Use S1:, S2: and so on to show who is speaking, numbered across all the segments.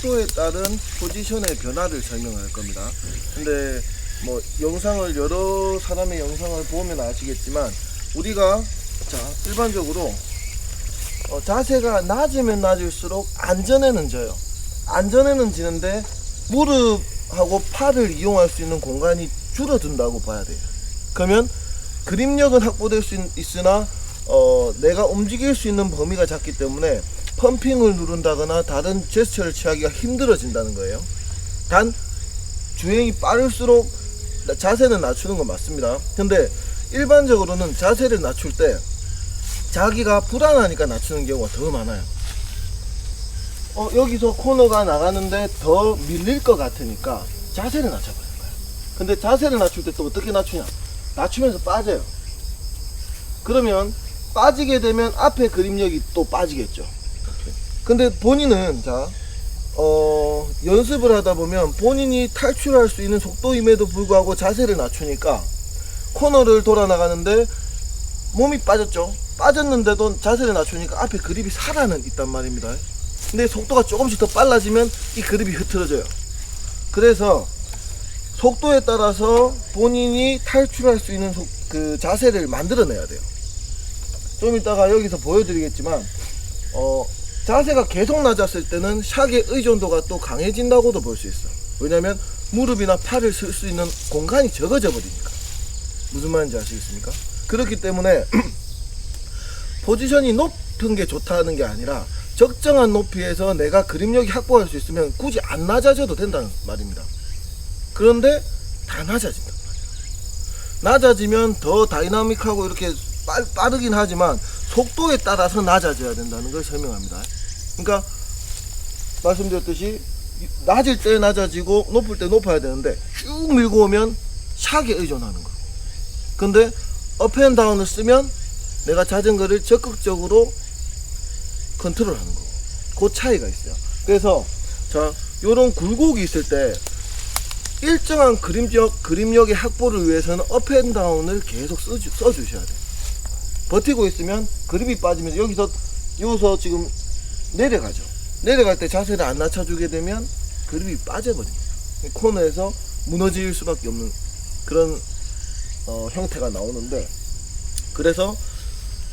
S1: 속도에 따른 포지션의 변화를 설명할 겁니다. 근데 뭐 영상을 여러 사람의 영상을 보면 아시겠지만 우리가 자 일반적으로 어, 자세가 낮으면 낮을수록 안전에는 져요. 안전에는 지는데 무릎하고 팔을 이용할 수 있는 공간이 줄어든다고 봐야 돼요. 그러면 그립력은 확보될 수 있- 있으나 어, 내가 움직일 수 있는 범위가 작기 때문에 펌핑을 누른다거나 다른 제스처를 취하기가 힘들어진다는 거예요. 단 주행이 빠를수록 나- 자세는 낮추는 건 맞습니다. 근데 일반적으로는 자세를 낮출 때 자기가 불안하니까 낮추는 경우가 더 많아요. 어, 여기서 코너가 나가는데 더 밀릴 것 같으니까 자세를 낮춰버리는 거예요. 근데 자세를 낮출 때 또 어떻게 낮추냐? 낮추면서 빠져요. 그러면 빠지게 되면 앞에 그립력이 또 빠지겠죠. 근데 본인은 자, 어, 연습을 하다 보면 본인이 탈출할 수 있는 속도임에도 불구하고 자세를 낮추니까 코너를 돌아 나가는데 몸이 빠졌죠. 빠졌는데도 자세를 낮추니까 앞에 그립이 살아는 있단 말입니다. 근데 속도가 조금씩 더 빨라지면 이 그립이 흐트러져요. 그래서 속도에 따라서 본인이 탈출할 수 있는 속- 그 자세를 만들어내야 돼요. 좀 이따가 여기서 보여드리겠지만 어, 자세가 계속 낮았을 때는 샥의 의존도가 또 강해진다고도 볼 수 있어. 왜냐면 무릎이나 팔을 쓸 수 있는 공간이 적어져 버리니까. 무슨 말인지 아시겠습니까? 그렇기 때문에 포지션이 높은 게 좋다는 게 아니라 적정한 높이에서 내가 그립력이 확보할 수 있으면 굳이 안 낮아져도 된다는 말입니다. 그런데 다 낮아진단 말이에요. 낮아지면 더 다이나믹하고 이렇게 빨, 빠르긴 하지만 속도에 따라서 낮아져야 된다는 걸 설명합니다. 그러니까 말씀드렸듯이 낮을 때 낮아지고 높을 때 높아야 되는데 쭉 밀고 오면 샥에 의존하는 거. 근데 업앤다운을 쓰면 내가 자전거를 적극적으로 컨트롤하는 거고 그 차이가 있어요. 그래서 자 요런 굴곡이 있을 때 일정한 그림력 그림력의 확보를 위해서는 업앤다운을 계속 써주, 써주셔야 돼요. 버티고 있으면 그립이 빠지면서 여기서 여기서 지금 내려가죠. 내려갈 때 자세를 안 낮춰주게 되면 그립이 빠져버립니다. 코너에서 무너질 수밖에 없는 그런 어, 형태가 나오는데 그래서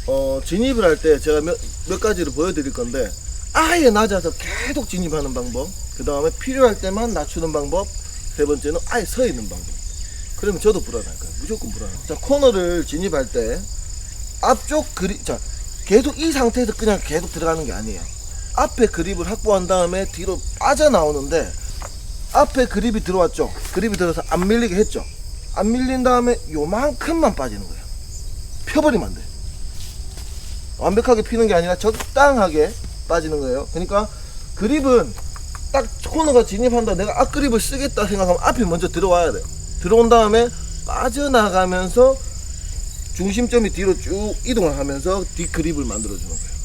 S1: 어, 진입을 할 때 제가 몇, 몇 가지를 보여드릴 건데 아예 낮아서 계속 진입하는 방법 그 다음에 필요할 때만 낮추는 방법 세 번째는 아예 서 있는 방법 그러면 저도 불안할 거예요 무조건 불안해요 자 코너를 진입할 때 앞쪽 그립 자 계속 이 상태에서 그냥 계속 들어가는 게 아니에요 앞에 그립을 확보한 다음에 뒤로 빠져나오는데 앞에 그립이 들어왔죠 그립이 들어서 안 밀리게 했죠 안 밀린 다음에 요만큼만 빠지는 거예요 펴버리면 안 돼. 완벽하게 피는 게 아니라 적당하게 빠지는 거예요. 그러니까 그립은 딱 코너가 진입한다. 내가 앞그립을 쓰겠다 생각하면 앞에 먼저 들어와야 돼요. 들어온 다음에 빠져나가면서 중심점이 뒤로 쭉 이동을 하면서 뒷그립을 만들어주는 거예요.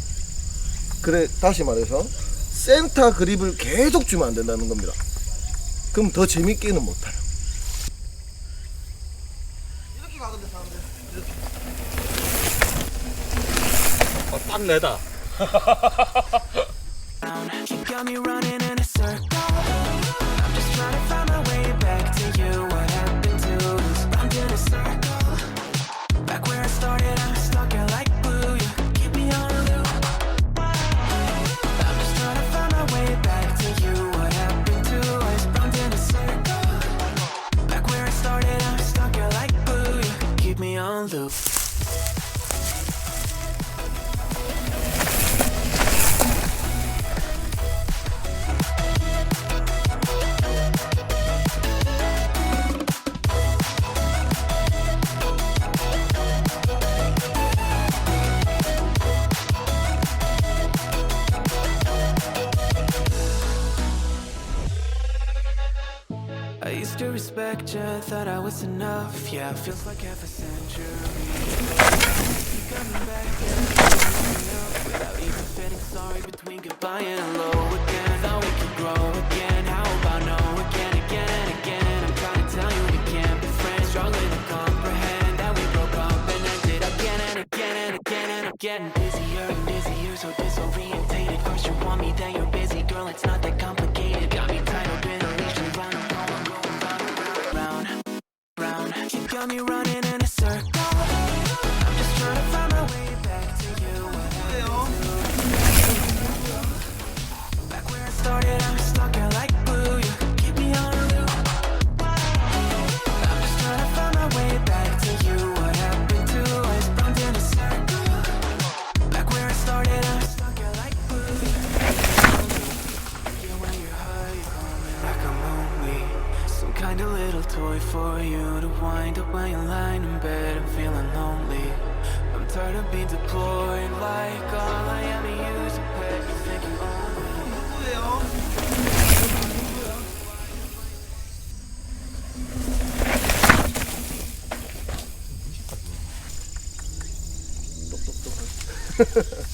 S1: 그래, 다시 말해서 센터 그립을 계속 주면 안 된다는 겁니다. 그럼 더 재밌게는 못 타요. 이렇게 가던데 사람들. 이렇게.
S2: 어, 딱 내다.
S3: loop. Respect you, thought I was enough. Yeah, feels like half a century. Coming back without even feeling sorry between goodbye and hello again. Thought we could grow again. How about no again, again and again? I'm trying to tell you we can't be friends. Struggling to comprehend that we broke up and ended again and again and again. And I'm getting busier and busier, so disorientated. First you want me, then you're busy, girl. It's not that complicated. tell me right for you to wind up when you're lying in bed and feeling lonely. I'm tired of being deployed like all I am to. You
S1: Ha ha ha.